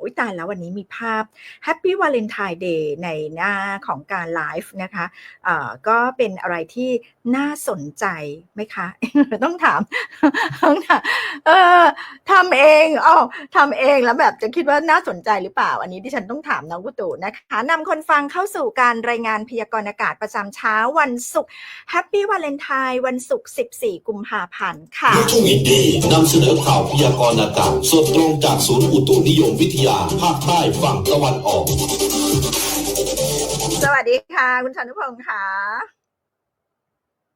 อุ๊ยตายแล้ววันนี้มีภาพ Happy Valentine Day ในหน้าของการไลฟ์นะคะเอ่อก็เป็นอะไรที่น่าสนใจไหมคะ ต้องถามต้องถามเออทำเองอ๋อทำเองแล้วแบบจะคิดว่าน่าสนใจหรือเปล่า อันนี้ที่ฉันต้องถามน้องกุตูนะคะนำคนฟังเข้าสู่การรายงานพยากรณ์อากาศประจำเช้าวันศุกร์ Happy Valentine วันศุกร์ 14 กุมภาพันธ์ค่ะลูกทุ่งอินดี้นำเสนอข่าวพยากรณ์อากาศสดตรงจากศูนย์อุตุนิยมวิทยาภาคใต้ฝั่งตะวันออก สวัสดีค่ะ คุณชานุพงศ์ค่ะ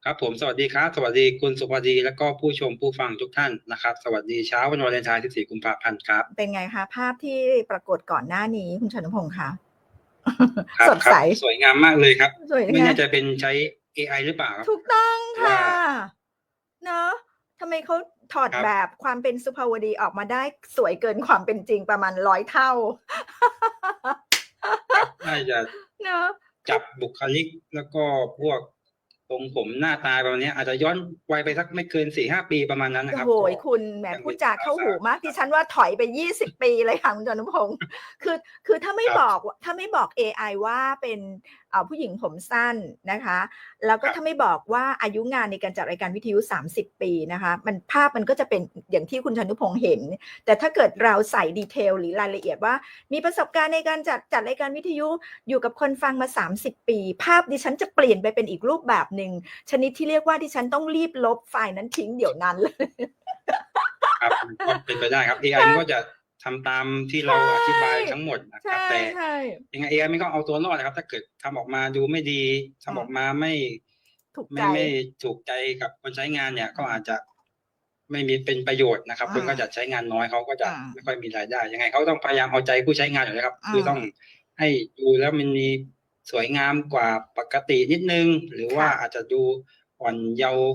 ครับผมสวัสดีครับ สวัสดีคุณสุภาดีและก็ผู้ชมผู้ฟังทุกท่านนะครับ สวัสดีเช้าวันวาเลนไทน์14กุมภาพันธ์ครับ เป็นไงคะ ภาพที่ปรากฏก่อนหน้านี้คุณชานุพงศ์คะครับสดใสครับสวยงามมากเลยครับสวยไม่งาแน่มใจเป็นใช้ AI หรือเปล่าครับถูกต้องค่ะว่าเนอะทำไมเขา ถอดครับแบบความเป็นสุภาวดีออกมาได้สวยเกินความเป็นจริงประมาณร้อยเท่าครับน่าจะเนอะจับบุคลิกแล้วก็พวกตรงผมหน้าตาประมาณนี้อาจจะย้อนวัยไปสักไม่เกินสี่ห้าปีประมาณนั้นนะครับโอ้โหก็คุณแหมยังพูดเป็นจาเข้าสาวหูมากครับดิฉันว่าถอยไปยี่สิบปีเลยค่ะคุณจานุพงศ์คือคือถ้าไม่ครับบอกว่าถ้าไม่บอก AI ว่าเป็นเอ่อ ผู้หญิงผมสั้นนะคะ แล้วก็ครับถ้าไม่บอกว่าอายุงานในการจัดรายการวิทยุ 30 ปีนะคะ มันภาพมันก็จะเป็นอย่างที่คุณชานุพงศ์เห็น แต่ถ้าเกิดเราใส่ดีเทลหรือรายละเอียดว่า มีประสบการณ์ในการจัดจัดรายการวิทยุอยู่กับคนฟังมา 30 ปี ภาพดิฉันจะเปลี่ยนไปเป็นอีกรูปแบบหนึ่งชนิดที่เรียกว่าดิฉันต้องรีบลบไฟล์นั้นทิ้งเดี๋ยวนั้นเลยครับมันก็เป็นไปได้ครับ AI มันก็จะ ทำตามที่เราใช่อธิบายทั้งหมดนะครับใช่แต่ใช่ยังไง AI มันก็เอาตัวรอดนะครับ ถ้าเกิดทำออกมาดูไม่ดีทำออกมาไม่ถูกใจไม่ไม่ถูกใจกับคนใช้งานเนี่ย ก็อาจจะไม่มีเป็นประโยชน์นะครับอ่าคนก็จะใช้งานน้อยเขาก็จะอ่าไม่ค่อยมีรายได้ ยังไงเขาต้องพยายามเอาใจผู้ใช้งานอยู่แล้วครับอ่าคือต้องให้ดูแล้วมันมีสวยงามกว่าปกตินิดนึง หรือว่าค่ะอาจจะดูอ่อนเยาว์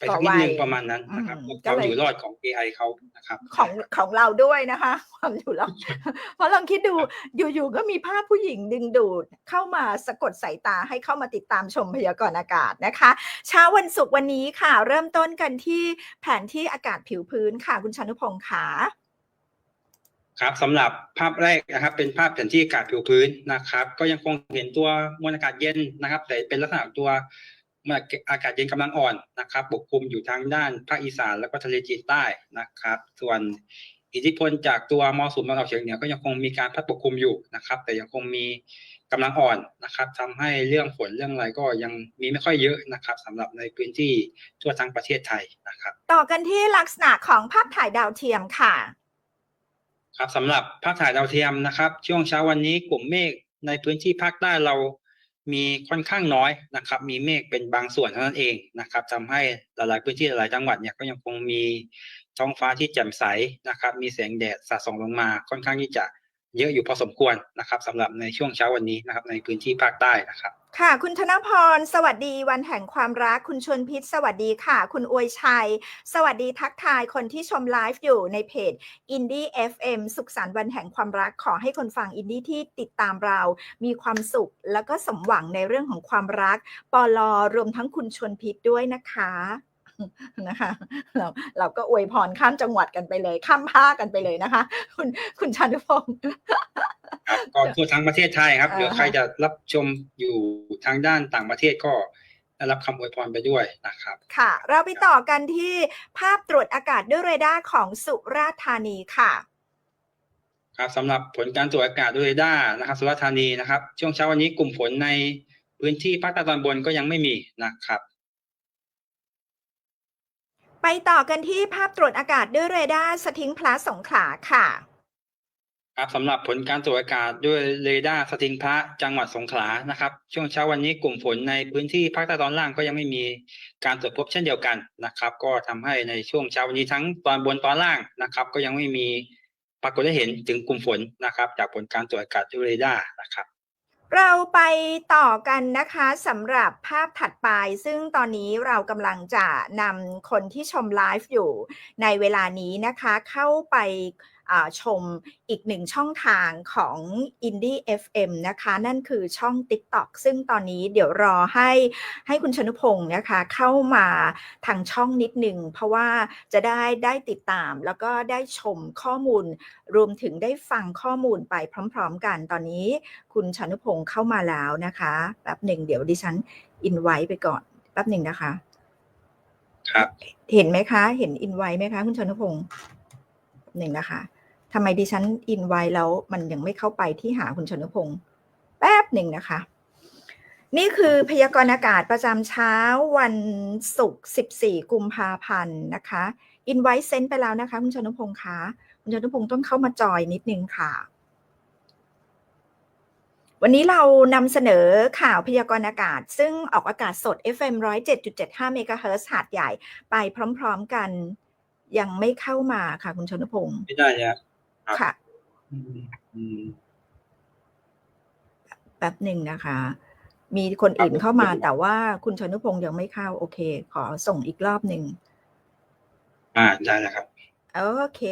ไปสักนิดนึงกว่าวัยประมาณนั้นนะครับอืมความก็เลยอยู่รอดของ AI เขานะครับ ของของเราด้วยนะคะ ความอยู่รอดเพราะลองคิดดูอยู่ๆก็มีภาพผู้หญิงดึงดูดเข้ามาสะกดสายตาให้เข้ามาติดตามชมพยากรณ์อากาศนะคะ เช้าวันศุกร์วันนี้ค่ะ เริ่มต้นกันที่แผนที่อากาศผิวพื้นค่ะ คุณชานุพงศ์ค่ะครับสำหรับภาพแรกนะครับ เป็นภาพแผนที่อากาศผิวพื้นนะครับ ก็ยังคงเห็นตัวมวลอากาศเย็นนะครับ แต่เป็นลักษณะของตัว มวลอากาศเย็นกำลังอ่อนนะครับปกคลุมอยู่ทางด้านภาคอีสานแล้วก็ทะเลจีนใต้นะครับ ส่วนอิทธิพลจากตัวมรสุมตะวันออกเฉียงเหนือก็ยังคงมีการพัดปกคลุมอยู่นะครับ แต่ยังคงมีกำลังอ่อนนะครับทำให้เรื่องฝนเรื่องอะไรก็ยังมีไม่ค่อยเยอะนะครับสำหรับในพื้นที่ทั่วทั้งประเทศไทยนะครับ ต่อกันที่ลักษณะของภาพถ่ายดาวเทียมค่ะ ครับสำหรับภาพถ่ายดาวเทียมนะครับ ช่วงเช้าวันนี้กลุ่มเมฆในพื้นที่ภาคใต้เรา มีค่อนข้างน้อยนะครับ มีเมฆเป็นบางส่วนเท่านั้นเองนะครับทำให้หลายๆพื้นที่หลายจังหวัดเนี่ยก็ยังคงมีท้องฟ้าที่แจ่มใสนะครับ มีแสงแดดสาดส่องลงมาค่อนข้างที่จะเยอะอยู่พอสมควรนะครับสำหรับในช่วงเช้าวันนี้นะครับในพื้นที่ภาคใต้นะครับ ค่ะ คุณธนพร สวัสดีวันแห่งความรัก คุณชวนพิษ สวัสดีค่ะ คุณอวยชัย สวัสดีทักทายคนที่ชมไลฟ์อยู่ในเพจ Indie FM สุขสันต์วันแห่งความรักขอให้คนฟังอินดี้ที่ติดตามเรา มีความสุขแล้วก็สมหวังในเรื่องของความรัก ปอลอรวมทั้งคุณชวนพิษด้วยนะคะ นะคะ เราเราก็อวยพรข้ามจังหวัดกันไปเลย ข้ามภาคกันไปเลยนะคะ คุณคุณชานุพงศ์ครับก็ทั่วทั้งประเทศไทยครับอ่าหรือใครจะรับชมอยู่ทางด้านต่างประเทศก็ได้รับคำอวยพรไปด้วยนะครับ ค่ะ เราไปต่อกันที่ภาพตรวจอากาศด้วยเรดาร์ของสุราษฎร์ธานีค่ะครับสำหรับผลการตรวจอากาศด้วยเรดาร์นะครับ สุราษฎร์ธานีนะครับ ช่วงเช้าวันนี้กลุ่มฝนในพื้นที่ภาคใต้ตอนบนก็ยังไม่มีนะครับ ไปต่อกันที่ภาพตรวจอากาศด้วยเรดาร์สทิงพลัสสงขลาค่ะ ครับสำหรับผลการตรวจอากาศด้วยเรดาร์สติงพระจังหวัดสงขลานะครับ ช่วงเช้าวันนี้กลุ่มฝนในพื้นที่ภาคใต้ตอนล่างก็ยังไม่มีการตรวจพบเช่นเดียวกันนะครับ ก็ทำให้ในช่วงเช้าวันนี้ทั้งตอนบนตอนล่างนะครับ ก็ยังไม่มีปรากฏได้เห็นถึงกลุ่มฝนนะครับ จากผลการตรวจอากาศด้วยเรดาร์นะครับ เราไปต่อกันนะคะสำหรับภาพถัดไป ซึ่งตอนนี้เรากำลังจะนำคนที่ชมไลฟ์อยู่ในเวลานี้นะคะ เข้าไป ชมอีกหนึ่งช่องทางของ Indie FM นะคะ นั่นคือช่อง TikTok ซึ่งตอนนี้เดี๋ยวรอให้ให้คุณชนุพงศ์นะคะเข้ามาทางช่องนิดหนึ่ง เพราะว่าจะได้ได้ติดตาม แล้วก็ได้ชมข้อมูล รวมถึงได้ฟังข้อมูลไปพร้อม ๆ กันตอนนี้ คุณชนุพงศ์เข้ามาแล้วนะคะแป๊บหนึ่งเดี๋ยวดิฉันอินไว้ไปก่อนแป๊บหนึ่งนะคะ ครับ เห็นไหมคะ เห็นอินไว้ไหมคะ คุณชนุพงศ์แป๊บหนึ่งนะคะ ทำไมดิฉันอินไว้แล้วมันยังไม่เข้าไปที่หาคุณชนุพงศ์แป๊บหนึ่งนะคะ นี่คือพยากรณ์อากาศประจำเช้าวันศุกร์14 กุมภาพันธ์นะคะอินไว้เซ็นไปแล้วนะคะ คุณชนุพงศ์คะคุณชนุพงศ์ต้องเข้ามาจอยนิดนึงค่ะ วันนี้เรานำเสนอข่าวพยากรณ์อากาศ ซึ่งออกอากาศสด FM 107.75เมกะเฮิรตซ์หาดใหญ่ไปพร้อม ๆกันยังไม่เข้ามาค่ะ คุณชนุพงศ์ไม่ได้เนี่ย ครับค่ะอืมอืมแป๊บหนึ่งนะคะ มีคนอื่นเข้ามาครับแต่ว่าคุณชนุพงศ์ยังไม่เข้า โอเค ขอส่งอีกรอบหนึ่งอ่าได้แล้วครับ โอเค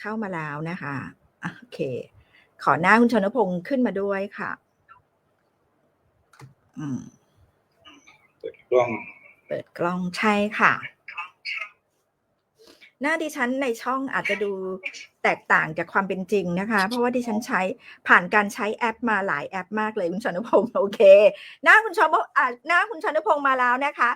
เข้ามาแล้วนะคะอะโอเค ขอหน้าคุณชนพงศ์ขึ้นมาด้วยค่ะ อืม เปิดกล้อง เปิดกล้องใช่ค่ะ หน้าดิฉันในช่องอาจจะดูแตกต่างจากความเป็นจริงนะคะ เพราะว่าดิฉันใช้ผ่านการใช้แอปมาหลายแอปมากเลยคุณชนพงศ์โอเค หน้าคุณชนพงศ์อะหน้าคุณชนพงศ์มาแล้วนะคะ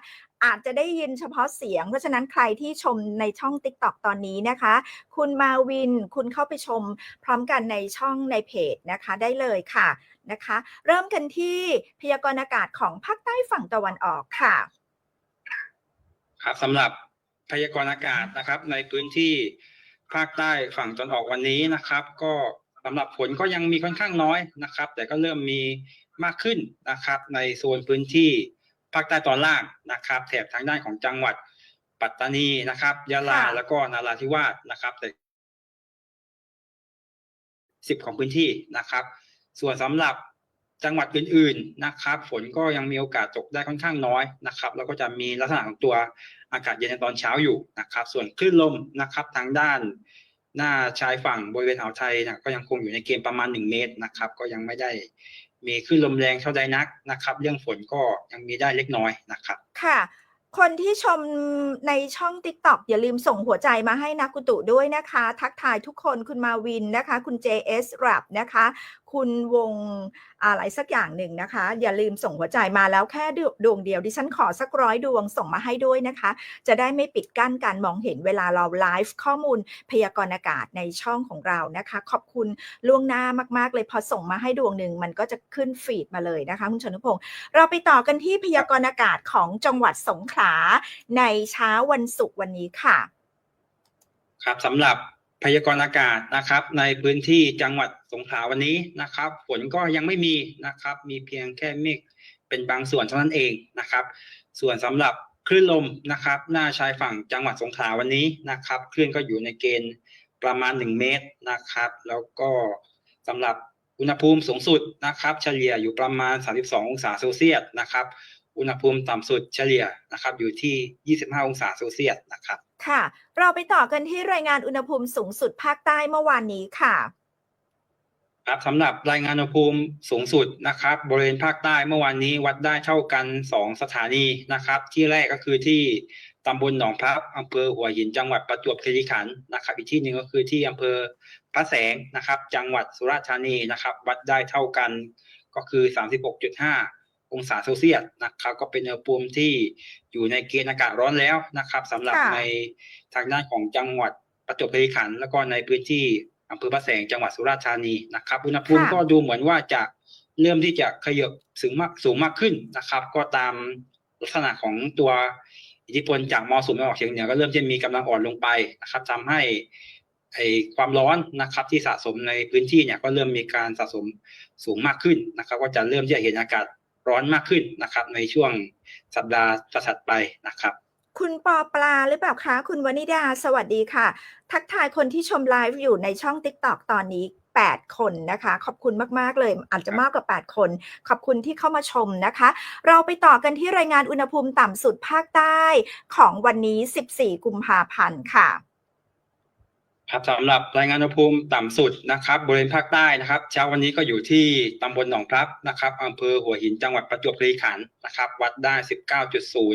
อาจจะได้ยินเฉพาะเสียง เพราะฉะนั้นใครที่ชมในช่อง t ิ k t o k ตอนนี้นะคะ คุณมาวินคุณเข้าไปชมพร้อมกันในช่องในเพจนะคะได้เลยค่ะนะคะ เริ่มกันที่พยากรณ์อากาศของภาคใต้ฝั่งตะวันออกค่ะ ครับสำหรับ พยากรณ์อากาศนะครับ ในพื้นที่ภาคใต้ฝั่งตะวันออกวันนี้นะครับ ก็สำหรับฝนก็ยังมีค่อนข้างน้อยนะครับ แต่ก็เริ่มมีมากขึ้นนะครับ ในโซนพื้นที่ภาคใต้ตอนล่างนะครับ แถบทางด้านของจังหวัดปัตตานีนะครับ ยะลาค่ะแล้วก็นาราธิวาสนะครับแต่สิบของพื้นที่นะครับ ส่วนสำหรับ จังหวัดอื่นๆนะครับฝนก็ยังมีโอกาสตกได้ค่อนข้างน้อยนะครับ แล้วก็จะมีลักษณะของตัวอากาศเย็นในตอนเช้าอยู่นะครับ ส่วนคลื่นลมนะครับทางด้าน หน้าชายฝั่งบริเวณอ่าวไทยนะก็ยังคงอยู่ในเกณฑ์ประมาณ 1 เมตรนะครับ ก็ยังไม่ได้มีคลื่นลมแรงเท่าใดนักนะครับ เรื่องฝนก็ยังมีได้เล็กน้อยนะครับ ค่ะ คนที่ชมในช่อง TikTok อย่าลืมส่งหัวใจมาให้นักกุตุด้วยนะคะ ทักทายทุกคนคุณมาวินนะคะ คุณ JS รับนะคะคุณวงอะไรสักอย่างหนึ่งนะคะ อย่าลืมส่งหัวใจมาแล้วแค่ดวงเดียวดิฉันขอสักร้อยดวงส่งมาให้ด้วยนะคะ จะได้ไม่ปิดกั้นการมองเห็นเวลาเราไลฟ์ข้อมูลพยากรณ์อากาศในช่องของเรานะคะ ขอบคุณล่วงหน้ามาก ๆ เลยพอส่งมาให้ดวงหนึ่งมันก็จะขึ้นฟีดมาเลยนะคะคุณชนุพงศ์เราไปต่อกันที่พยากรณ์อากาศของจังหวัดสงขลาในเช้าวันศุกร์วันนี้ค่ะ ครับสำหรับ พยากรณ์อากาศนะครับ ในพื้นที่จังหวัดสงขลาวันนี้นะครับ ฝนก็ยังไม่มีนะครับ มีเพียงแค่เมฆเป็นบางส่วนเท่านั้นเองนะครับ ส่วนสำหรับคลื่นลมนะครับ หน้าชายฝั่งจังหวัดสงขลาวันนี้นะครับคลื่นก็อยู่ในเกณฑ์ประมาณ 1 เมตรนะครับ แล้วก็สำหรับอุณหภูมิสูงสุดนะครับ เฉลี่ยอยู่ประมาณ 32 องศาเซลเซียสนะครับ อุณหภูมิต่ำสุดเฉลี่ยนะครับอยู่ที่ 25 องศาเซลเซียสนะครับ ค่ะ เราไปต่อกันที่รายงานอุณหภูมิสูงสุดภาคใต้เมื่อวานนี้ค่ะ ครับสำหรับรายงานอุณหภูมิสูงสุดนะครับบริเวณภาคใต้เมื่อวานนี้วัดได้เท่ากัน 2 สถานีนะครับ ที่แรกก็คือที่ตำบลหนองพระอำเภอหัวหินจังหวัดประจวบคีรีขันธ์นะครับ อีกที่หนึ่งก็คือที่อำเภอพระแสงนะครับ จังหวัดสุราษฎร์ธานีนะครับ วัดได้เท่ากันก็คือ 36.5 องศาเซลเซียสนะครับ ก็เป็นอุณหภูมิที่อยู่ในเกณฑ์อากาศร้อนแล้วนะครับสำหรับค่ะในทางด้านของจังหวัดประจวบคีรีขันธ์แล้วก็ในพื้นที่อำเภอพระแสงจังหวัดสุราษฎร์ธานีนะครับอุณหภูมิค่ะก็ดูเหมือนว่าจะเริ่มที่จะขยับสูงมากสูงมากขึ้นนะครับ ก็ตามลักษณะของตัวอิทธิพลจากมรสุมตะวันออกเฉียงเหนือก็เริ่มที่มีกำลังอ่อนลงไปนะครับทำให้ไอความร้อนนะครับ ที่สะสมในพื้นที่เนี่ยก็เริ่มมีการสะสมสูงมากขึ้นนะครับ ก็จะเริ่มที่จะเห็นอากาศ ร้อนมากขึ้นนะครับ ในช่วงสัปดาห์ถัดๆไปนะครับ คุณปอปลาหรือเปล่าคะ คุณวนิดาสวัสดีค่ะ ทักทายคนที่ชมไลฟ์อยู่ในช่อง TikTok ตอนนี้8 คนนะคะ ขอบคุณมาก ๆ เลยอาจจะมากกว่า 8 คน ขอบคุณที่เข้ามาชมนะคะ เราไปต่อกันที่รายงานอุณหภูมิต่ำสุดภาคใต้ของวันนี้ 14 กุมภาพันธ์ค่ะ ครับสำหรับรายงานอุณหภูมิต่ำสุดนะครับบริเวณภาคใต้นะครับ เช้าวันนี้ก็อยู่ที่ตำบลหนองพลับนะครับอำเภอหัวหินจังหวัดประจวบคีรีขันธ์นะครับ วัดได้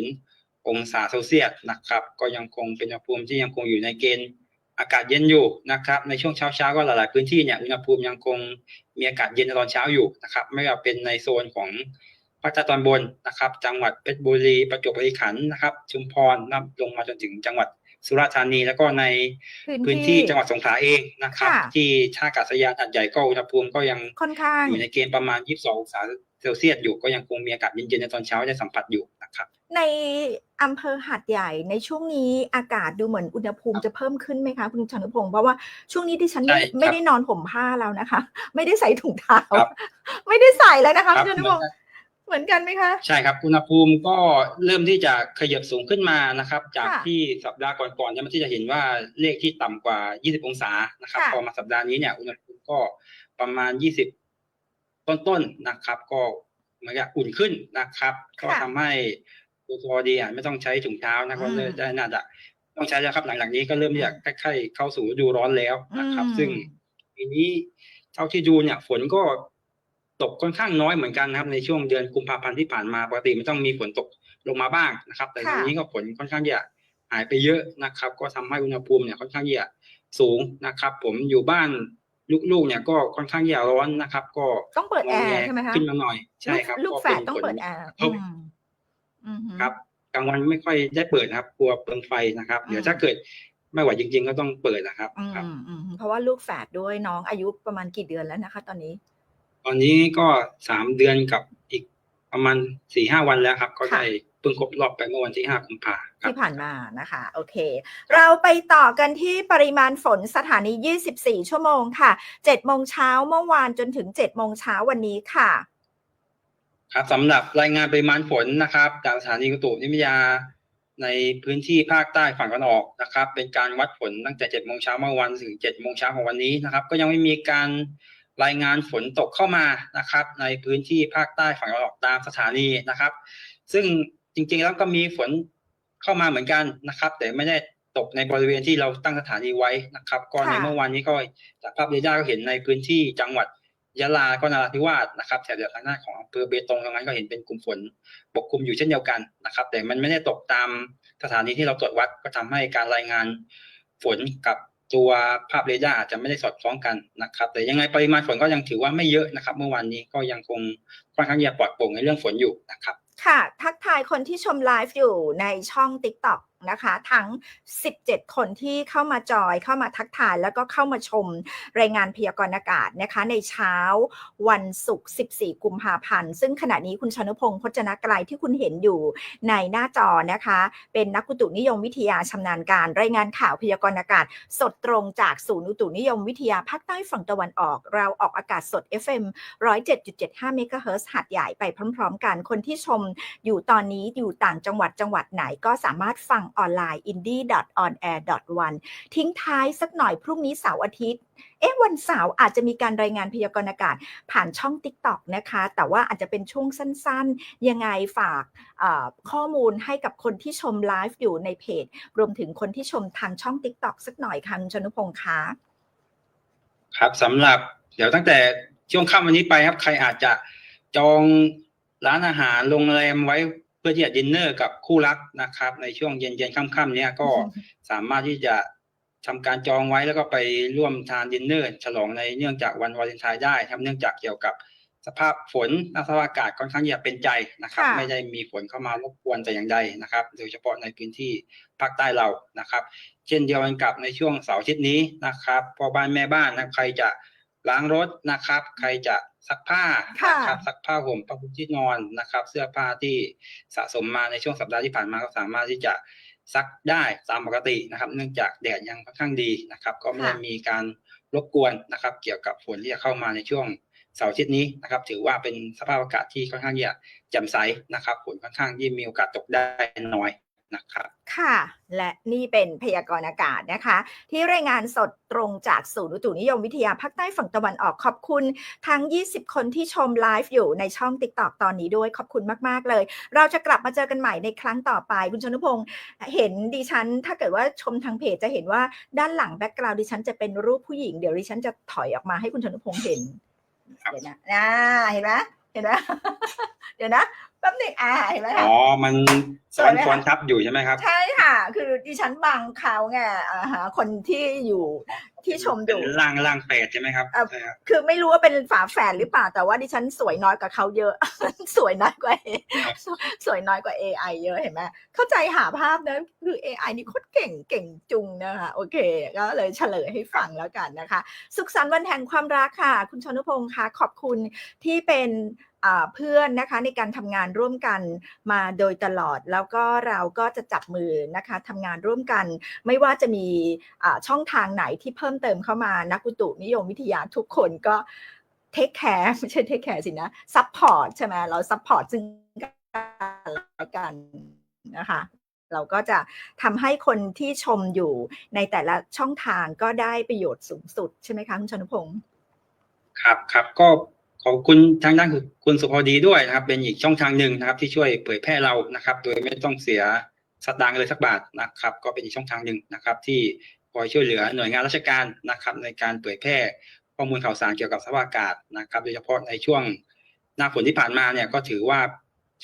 19.0 องศาเซลเซียสนะครับ ก็ยังคงเป็นอุณหภูมิที่ยังคงอยู่ในเกณฑ์อากาศเย็นอยู่นะครับ ในช่วงเช้าเช้าๆก็หลาย ๆ พื้นที่เนี่ยอุณหภูมิยังคงมีอากาศเย็นในตอนเช้าอยู่นะครับ ไม่ว่าเป็นในโซนของภาคใต้ตอนบนนะครับ จังหวัดเพชรบุรีประจวบคีรีขันธ์นะครับชุมพรนะครับลงมาจนถึงจังหวัด สุราษฎร์ธานี แล้วก็ในพื้นที่จังหวัดสงขลาเองนะครับค่ะที่ท่าอากาศยานอัดใหญ่ก็อุณหภูมิก็ยังค่อนข้างอยู่ในเกณฑ์ประมาณ 22 องศาเซลเซียสอยู่ก็ยังคงมีอากาศเย็นๆในตอนเช้าได้สัมผัสอยู่นะครับ ในอำเภอหาดใหญ่ในช่วงนี้อากาศดูเหมือนอุณหภูมิจะเพิ่มขึ้นไหมคะคุณชนุพงศ์เพราะว่าช่วงนี้ที่ฉันไม่ใช่ครับไม่ได้นอนห่มผ้าแล้วนะคะ ไม่ได้ใส่ถุงเท้าครับไม่ได้ใส่แล้วนะคะครัคุบณชนุพงศ์ เหมือนกันไหมคะ ใช่ครับอุณหภูมิก็เริ่มที่จะขยับสูงขึ้นมานะครับ จากค่ะที่สัปดาห์ก่อนๆเนี่ยมันที่จะเห็นว่าเลขที่ต่ำกว่า 20 องศานะครับค่ะพอมาสัปดาห์นี้เนี่ยอุณหภูมิก็ประมาณ 20 ต้นๆนะครับ ก็เหมือนกับอุ่นขึ้นนะครับ ก็ทำให้ตัวดีอะไม่ต้องใช้ถุงเท้านะก็เริ่มได้น่าจะต้องใช้แล้วครับหลังๆนี้ก็เริ่มที่จะใกล้ๆเข้าสู่ฤดูร้อนแล้วนะครับอืมซึ่งปีนี้เท่าที่ดูเนี่ยฝนก็ ตกค่อนข้างน้อยเหมือนกันนะครับ ในช่วงเดือนกุมภาพันธ์ที่ผ่านมาปกติมันต้องมีฝนตกลงมาบ้างนะครับ แต่ค่ะทีนี้ก็ฝนค่อนข้างจะหายไปเยอะนะครับ ก็ทำให้อุณหภูมิเนี่ยค่อนข้างจะสูงนะครับ ผมอยู่บ้านลูกๆเนี่ยก็ค่อนข้างจะร้อนนะครับ ก็ต้องเปิดแอร์ใช่ไหมคะขึ้นมาหน่อยใช่ครับลูกก็แฝดต้องผลเปิดแอร์ครับอืมอืมครับกลางวันไม่ค่อยได้เปิดนะครับกลัวเปลืองไฟนะครับอืมเดี๋ยวถ้าเกิดไม่ไหวจริง ๆ ก็ต้องเปิดนะครับอืมครับอืมเพราะว่าลูกแฝดด้วยน้องอายุประมาณกี่เดือนแล้วนะคะ ตอนนี้ ตอนนี้ก็สามเดือนกับอีกประมาณสี่ห้าวันแล้วครับ ก็ค่ะได้เพิ่งครบรอบไปเมื่อวันที่ห้ากุมภาครับที่ผ่านมานะคะ โอเค เราไปต่อกันที่ปริมาณฝนสถานี 24 ชั่วโมงค่ะ7โมงเช้าเมื่อวานจนถึง7โมงเช้าวันนี้ค่ะ ครับสำหรับรายงานปริมาณฝนนะครับ จากสถานีอุตุนิยมวิทยาในพื้นที่ภาคใต้ฝั่งตะวันออกนะครับ เป็นการวัดฝนตั้งแต่7โมงเช้าเมื่อวันถึง7โมงเช้าของวันนี้นะครับ ก็ยังไม่มีการ รายงานฝนตกเข้ามานะครับ ในพื้นที่ภาคใต้ฝั่งตะวันออกตามสถานีนะครับ ซึ่งจริงๆแล้วก็มีฝนเข้ามาเหมือนกันนะครับ แต่ไม่ได้ตกในบริเวณที่เราตั้งสถานีไว้นะครับ ก็ในค่ะเมื่อวานนี้ก็จากภาพเรดาร์ก็เห็นในพื้นที่จังหวัดยะลาก็นราธิวาสนะครับแถบทางหน้าของอำเภอเบตงตรงนั้นก็เห็นเป็นกลุ่มฝนปกคลุมอยู่เช่นเดียวกันนะครับ แต่มันไม่ได้ตกตามสถานีที่เราตรวจวัดก็ทำให้การรายงานฝนกับ ตัวภาพเรดาร์อาจจะไม่ได้สอดคล้องกันนะครับ แต่ยังไงปริมาณฝนก็ยังถือว่าไม่เยอะนะครับ เมื่อวานนี้ก็ยังคงค่อนข้างจะปลอดโปร่งในเรื่องฝนอยู่นะครับ ค่ะ ทักทายคนที่ชมไลฟ์อยู่ในช่อง TikTok นะคะ ทั้ง 17 คนที่เข้ามาจอยเข้ามาทักทาย แล้วก็เข้ามาชมรายงานพยากรณ์อากาศนะคะ ในเช้าวันศุกร์ 14 กุมภาพันธ์ ซึ่งขณะนี้คุณชนุพงศ์พจนกลายที่คุณเห็นอยู่ในหน้าจอนะคะ เป็นนักอุตุนิยมวิทยาชำนาญการ รายงานข่าวพยากรณ์อากาศ สดตรงจากศูนย์อุตุนิยมวิทยาภาคใต้ฝั่งตะวันออก เราออกอากาศสด FM 107.75เมกะเฮิรตซ์หัดใหญ่ไปพร้อม ๆ กันคนที่ชมอยู่ตอนนี้อยู่ต่างจังหวัดจังหวัดไหนก็สามารถฟังออนไลน์ indie.onair.one ทิ้งท้ายสักหน่อยพรุ่งนี้เสาร์อาทิตย์ เอ๊ะวันเสาร์อาจจะมีการรายงานพยากรณ์อากาศผ่านช่อง TikTok นะคะ แต่ว่าอาจจะเป็นช่วงสั้นๆ ยังไงฝากข้อมูลให้กับคนที่ชมไลฟ์อยู่ในเพจ รวมถึงคนที่ชมทางช่อง TikTok สักหน่อยค่ะคุณชนุพงษ์คะครับสำหรับเดี๋ยวตั้งแต่ช่วงค่ำวันนี้ไปครับ ใครอาจจะจองร้านอาหารโรงแรมไว้ เพื่อที่จะดินเนอร์กับคู่รักนะครับ ในช่วงเย็นๆค่ำๆเนี้ยก็สามารถที่จะทำการจองไว้แล้วก็ไปร่วมทานดินเนอร์ฉลองในเนื่องจากวันวาเลนไทน์ได้ครับเนื่องจากเกี่ยวกับสภาพฝนสภาพอากาศค่อนข้างที่จะเป็นใจนะครับค่ะไม่ได้มีฝนเข้ามารบกวนแต่อย่างใดนะครับ โดยเฉพาะในพื้นที่ภาคใต้เรานะครับ เช่นเดียวกันกับในช่วงเสาร์อาทิตย์นี้นะครับพ่อบ้านแม่บ้านนะใครจะ ล้างรถนะครับ ใครจะซักผ้าค่ะนะครับซักผ้าห่มผ้าปูที่นอนนะครับ เสื้อผ้าที่สะสมมาในช่วงสัปดาห์ที่ผ่านมาก็สามารถที่จะซักได้ตามปกตินะครับ เนื่องจากแดดยังค่อนข้างดีนะครับ ก็ไม่ได้ค่ะมีการรบกวนนะครับ เกี่ยวกับฝนที่จะเข้ามาในช่วงเสาร์อาทิตย์นี้นะครับ ถือว่าเป็นสภาพอากาศที่ค่อนข้างที่จะแจ่มใสนะครับฝนค่อนข้างที่มีโอกาสตกได้น้อย นะครับ ค่ะ และนี่เป็นพยากรณ์อากาศนะคะ ที่รายงานสดตรงจากศูนย์อุตุนิยมวิทยาภาคใต้ฝั่งตะวันออกขอบคุณทั้ง 20 คนที่ชมไลฟ์อยู่ในช่อง t ิ k t o k ตอนนี้ด้วยขอบคุณมากๆเลย เราจะกลับมาเจอกันใหม่ในครั้งต่อไป คุณชนุพงศ์เห็นดิฉัน ถ้าเกิดว่าชมทางเพจจะเห็นว่าด้านหลังแบ็กกราวด์ดิฉันจะเป็นรูปผู้หญิงเดี๋ยวดิฉันจะถอยออกมาให้คุณชนุพงศ์เห็นครับเดี๋ยวนะอ่าเห็นไหมเห็นไหมเดี๋ยวนะ แป๊บหนึงอ่าเห็นไหมคะ อ๋อ มันสวยไหมคะ ซ้อนทับอยู่ใช่ไหมครับ ใช่ค่ะ คือดิฉันบังเขาไงอ่าฮะคนที่อยู่ที่ชมอเป็นยู่ ล่างล่างแปดใช่ไหมครับเอ่อใช่ครับ คือไม่รู้ว่าเป็นฝาแฝดหรือเปล่า แต่ว่าดิฉันสวยน้อยกว่าเขาเยอะ สวยน้อยกว่าครับสวยน้อยกว่า AI เยอะเห็นไหมเข้าใจหาภาพนะคือ AI นี่โคตรเก่งเก่งจุงนะคะโอเค ก็เลยเฉลยให้ฟังแล้วกันนะคะ สุขสันต์วันแห่งความรักค่ะ คุณชนุพงศ์คะขอบคุณที่เป็นอ่า เพื่อนนะคะในการทำงานร่วมกันมาโดยตลอด แล้วก็เราก็จะจับมือนะคะทำงานร่วมกัน ไม่ว่าจะมีช่องทางไหนที่เพิ่มเติมเข้ามานักอุตุนิยมวิทยาทุกคนก็เทคแคร์ไม่ใช่เทคแคร์สินะซัพพอร์ตใช่ไหมเราซัพพอร์ตซึ่งกันและกันนะคะเราก็จะทำให้คนที่ชมอยู่ในแต่ละช่องทางก็ได้ประโยชน์สูงสุดใช่ไหมคะคุณชนุพงศ์ครับครับก็ ขอบคุณทางด้านคุณคุณสุภดีด้วยนะครับ เป็นอีกช่องทางหนึ่งนะครับ ที่ช่วยเผยแพร่เรานะครับ โดยไม่ต้องเสียสตางค์เลยสักบาทนะครับ ก็เป็นอีกช่องทางหนึ่งนะครับ ที่คอยช่วยเหลือหน่วยงานราชการนะครับ ในการเผยแพร่ข้อมูลข่าวสารเกี่ยวกับสภาพอากาศนะครับ โดยเฉพาะในช่วงหน้าฝนที่ผ่านมาเนี่ยก็ถือว่า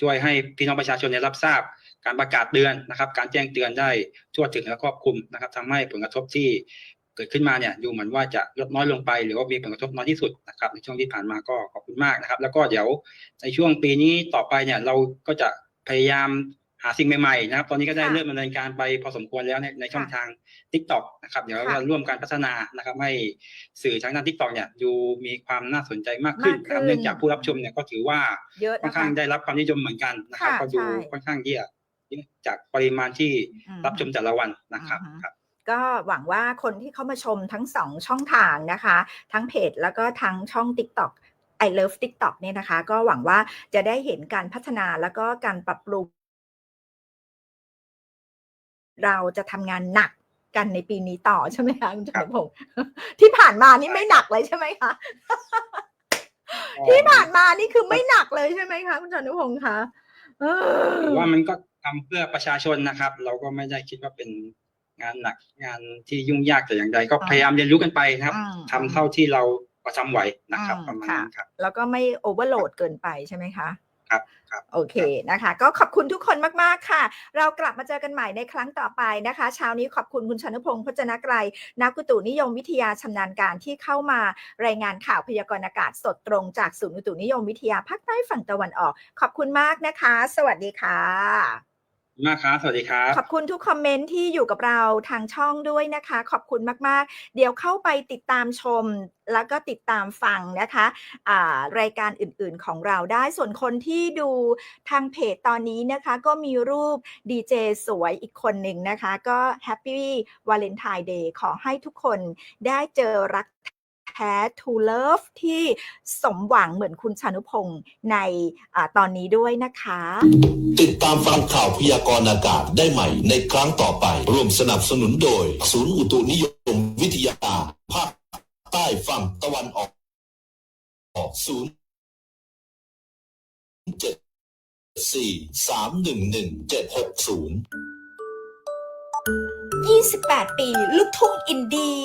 ช่วยให้พี่น้องประชาชนได้รับทราบการประกาศเตือนนะครับ การแจ้งเตือนได้ทั่วถึงและครอบคลุมนะครับทำให้ผลกระทบที่ เกิดขึ้นมาเนี่ยดูเหมือนว่าจะลดน้อยลงไป หรือว่ามีผลกระทบน้อยที่สุดนะครับในช่วงที่ผ่านมาก็ขอบคุณมากนะครับ แล้วก็เดี๋ยวในช่วงปีนี้ต่อไปเนี่ยเราก็จะพยายามหาสิ่งใหม่ๆนะครับ ตอนนี้ก็ได้ค่ะเริ่มดำเนินการไปพอสมควรแล้วในในช่องค่ะทาง TikTok นะครับ เดี๋ยวค่ะเราร่วมการพัฒนานะครับ ให้สื่อทางด้าน TikTok เนี่ยดูมีความน่าสนใจมากขึ้นนะครับมากขึ้นเนื่องจากผู้รับชมเนี่ยก็ถือว่าเยอะค่อนนะข้าคะงได้รับความนิยมเหมือนกันนะครับค่ะก็ดูใช่ค่อนข้างที่จะเยอะจากปริมาณที่อืมรับชมแต่ละวันนะครับอือฮึครับ ก็หวังว่าคนที่เข้ามาชมทั้งสองช่องทางนะคะ ทั้งเพจแล้วก็ทั้งช่อง TikTok I love TikTok เนี่ยนะคะ ก็หวังว่าจะได้เห็นการพัฒนาแล้วก็การปรับปรุง เราจะทำงานหนักกันในปีนี้ต่อใช่ไหมคะคุณจครัตุบพงศ์ที่ผ่านมานี่ไม่หนักเลยใช่ไหมคะที่ผ่านมานี่คือไม่หนักเลยใช่ไหมคะคุณจตุพงศ์คะเออถือว่ามันก็ทำเพื่อประชาชนนะครับ เราก็ไม่ได้คิดว่าเป็น งานหนักงานที่ยุ่งยากแต่อย่างใดก็อ่าพยายามเรียนรู้กันไปนะครับอืมทำเท่าที่เราประจำไหวนะครับอืมประมาณค่ะนั้นครับ แล้วก็ไม่โอเวอร์โหลดเกินไปใช่ไหมคะครับครับโอเคนะคะ ก็ขอบคุณทุกคนมาก ๆ ค่ะ เรากลับมาเจอกันใหม่ในครั้งต่อไปนะคะเช้านี้ขอบคุณคุณชนุพงศ์พจนกรัยนักอุตุนิยมวิทยาชำนาญการที่เข้ามารายงานข่าวพยากรณ์อากาศสดตรงจากศูนย์อุตุนิยมวิทยาภาคใต้ฝั่งตะวันออก ขอบคุณมากนะคะ สวัสดีค่ะขอบคุณ มากครับ สวัสดีครับ ขอบคุณทุกคอมเมนต์ที่อยู่กับเราทางช่องด้วยนะคะ ขอบคุณมาก ๆ เดี๋ยวเข้าไปติดตามชม แล้วก็ติดตามฟังนะคะรายการอื่น ๆ ของเราได้ ส่วนคนที่ดูทางเพจตอนนี้นะคะ ก็มีรูปดีเจสวยอีกคนหนึ่งนะคะ ก็แฮปปี้วาเลนไทน์เดย์ขอให้ทุกคนได้เจอรัก แท้ to love ที่สมหวังเหมือนคุณชานุพงศ์ในอาตอนนี้ด้วยนะคะ ติดตามฟังข่าวพยากรณ์อากาศได้ใหม่ในครั้งต่อไป ร่วมสนับสนุนโดย ศูนย์อุตุนิยมวิทยา ภาคใต้ฝั่งตะวันออกออกศูนย์เจ็ดสี่สามหนึ่งหนึ่งเจ็ดหกศูนย์28 ปี ลูกทุ่งอินดี้